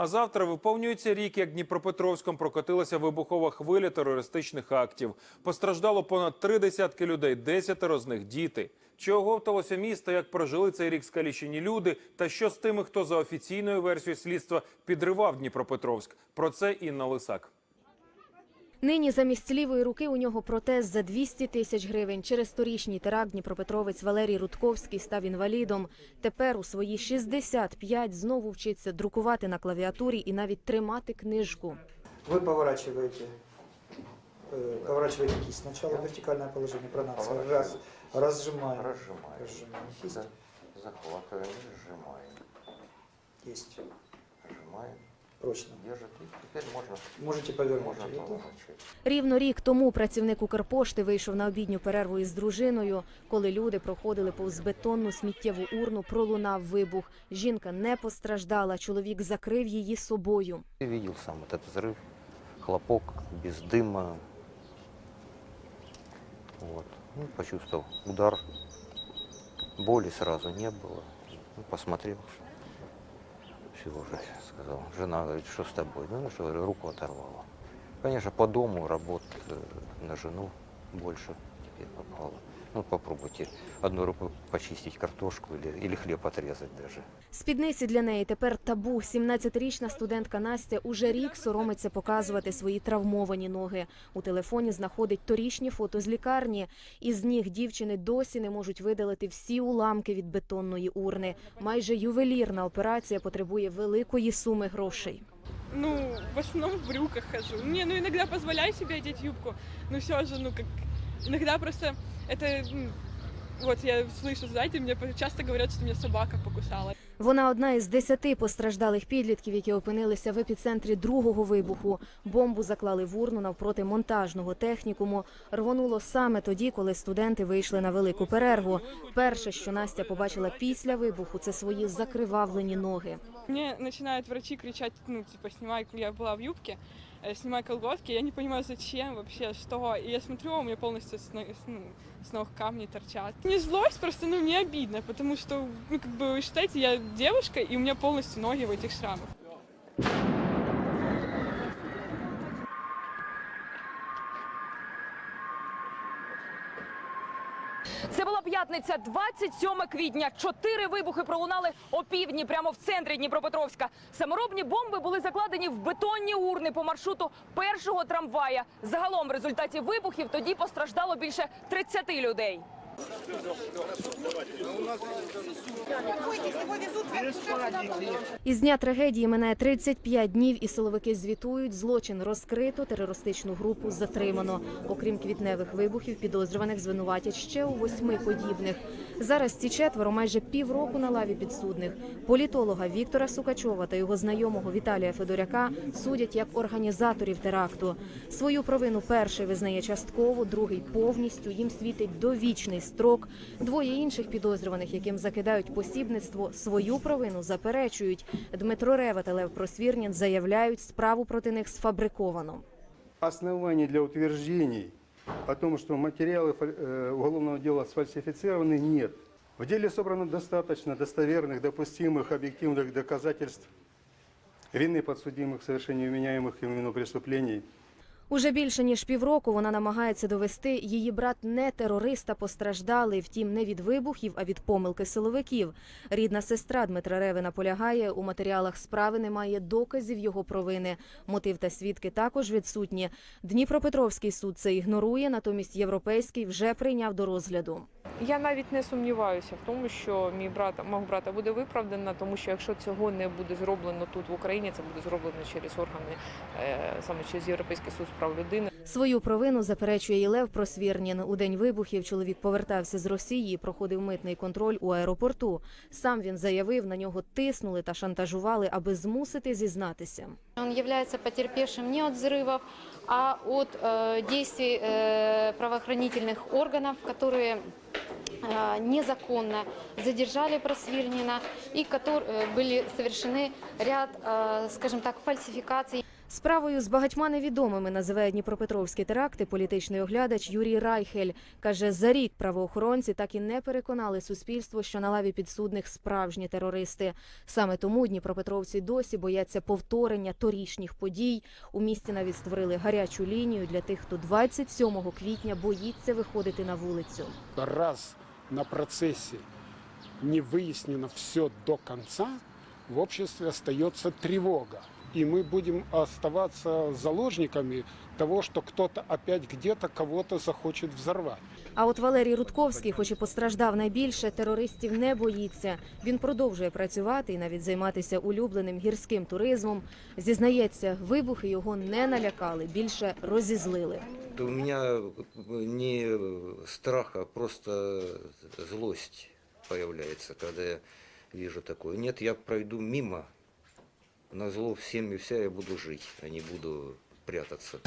А завтра виповнюється рік, як Дніпропетровськом прокотилася вибухова хвиля терористичних актів. Постраждало понад три десятки людей, десятеро з них діти. Чи оговталося місто, як прожили цей рік скалічені люди, та що з тими, хто за офіційною версією слідства підривав Дніпропетровськ? Про це Інна Лисак. Нині замість лівої руки у нього протез за 200 тисяч гривень. Через торічній теракт Дніпропетровець Валерій Рудковський став інвалідом. Тепер у свої 65 знову вчиться друкувати на клавіатурі і навіть тримати книжку. Вы поворачиваете, э, поворачиваете кисть. Сначала вертикальное положение, пронация. Раз, разжимаем. Разжимаем. Разжимаем кисть. Да. Захватываем и сжимаем. Есть. Сжимаем. Прочно. Держит. И теперь можно, Можете повернуть. можно это. поворачивать. Рівно рік тому працівник Укрпошти вийшов на обідню перерву із дружиною. Коли люди проходили повз бетонну сміттєву урну, пролунав вибух. Жінка не постраждала. Чоловік закрив її собою. Ты видел сам вот этот взрыв, хлопок без дыма. Вот. Ну, почувствовал удар. Боли сразу не было. Ну, посмотрел. все уже сказал. Жена говорит, что с тобой? Ну, что, говорю, руку оторвала. Конечно, по дому работ э, на жену больше теперь попало. Ну, попробуйте одной рукой почистить картошку или, или хлеб отрезать даже. Спідниці для неї тепер табу. 17-річна студентка Настя уже рік соромиться показувати свої травмовані ноги. У телефоні знаходить торічні фото з лікарні. Із ніг дівчини досі не можуть видалити всі уламки від бетонної урни. Майже ювелірна операція потребує великої суми грошей. Ну, в основном в брюках хожу. Не, ну иногда позволяю себе одеть юбку, но все же, ну как, иногда просто это, ну, вот я слышу, знаете, мне часто говорят, что меня собака покусала. Вона одна із десяти постраждалих підлітків, які опинилися в епіцентрі другого вибуху. Бомбу заклали в урну навпроти монтажного технікуму. Рвонуло саме тоді, коли студенти вийшли на велику перерву. Перше, що Настя побачила після вибуху, це свої закривавлені ноги. Мне начинают врачи кричать, ну, типа, снимай, я была в юбке, э, снимай колготки, я не понимаю, зачем вообще, что. И я смотрю, а у меня полностью с, ног- с, ну, с ног камни торчат. Не злость, просто, ну, мне обидно, потому что, ну, как бы, вы считаете, я девушка, и у меня полностью ноги в этих шрамах. Була п'ятниця, 27 квітня. Чотири вибухи пролунали опівдні прямо в центрі Дніпропетровська. Саморобні бомби були закладені в бетонні урни по маршруту першого трамвая. Загалом в результаті вибухів тоді постраждало більше 30 людей. Із дня трагедії минає 35 днів, і силовики звітують, злочин розкрито, терористичну групу затримано. Окрім квітневих вибухів, підозрюваних звинуватять ще у восьми подібних. Зараз ці четверо майже півроку на лаві підсудних. Політолога Віктора Сукачова та його знайомого Віталія Федоряка судять як організаторів теракту. Свою провину перший визнає частково, другий повністю. Їм світить довічний строк. Двоє інших підозрюваних, яким закидають посібництво, свою провину заперечують. Дмитро Рева та Лев Просвірнін заявляють, справу проти них сфабриковано. оснований для утверждений о том, что материалы фаль- э, уголовного дела сфальсифицированы, нет. В деле собрано достаточно достоверных, допустимых, объективных доказательств вины подсудимых в совершении вменяемых именно преступлений. Уже більше ніж півроку вона намагається довести, її брат не терорист, а постраждалий, втім не від вибухів, а від помилки силовиків. Рідна сестра Дмитра Реви наполягає, у матеріалах справи немає доказів його провини. Мотив та свідки також відсутні. Дніпропетровський суд це ігнорує, натомість європейський вже прийняв до розгляду. Я навіть не сумніваюся в тому, що мій брат мого брата буде виправдано, тому що якщо цього не буде зроблено тут в Україні, це буде зроблено через органи е, саме через Європейський суд прав людини. Свою провину заперечує і Лев Просвірнін. У день вибухів чоловік повертався з Росії, і проходив митний контроль у аеропорту. Сам він заявив, на нього тиснули та шантажували, аби змусити зізнатися. Он является потерпевшим не от взрывов, а от э, действий э, правоохранительных органов, которые э, незаконно задержали Просвирнина и которые были совершены ряд, э, скажем так, фальсификаций. Справою з багатьма невідомими називає Дніпропетровські теракти політичний оглядач Юрій Райхель. Каже, за рік правоохоронці так і не переконали суспільство, що на лаві підсудних справжні терористи. Саме тому дніпропетровці досі бояться повторення торішніх подій. У місті навіть створили гарячу лінію для тих, хто 27 квітня боїться виходити на вулицю. раз на процессе не выяснено все до конца, в обществе остается тревога. И мы будем оставаться заложниками того, что кто-то опять где-то кого-то захочет взорвать. А от Валерій Рудковський, хоч і постраждав найбільше, терористів не боїться. Він продовжує працювати і навіть займатися улюбленим гірським туризмом. Зізнається, вибухи його не налякали, більше розізлили. То у меня не страх, а просто злость появляется, когда я вижу такое. Нет, я пройду мимо, на зло всем и вся я буду жить, а не буду прятаться.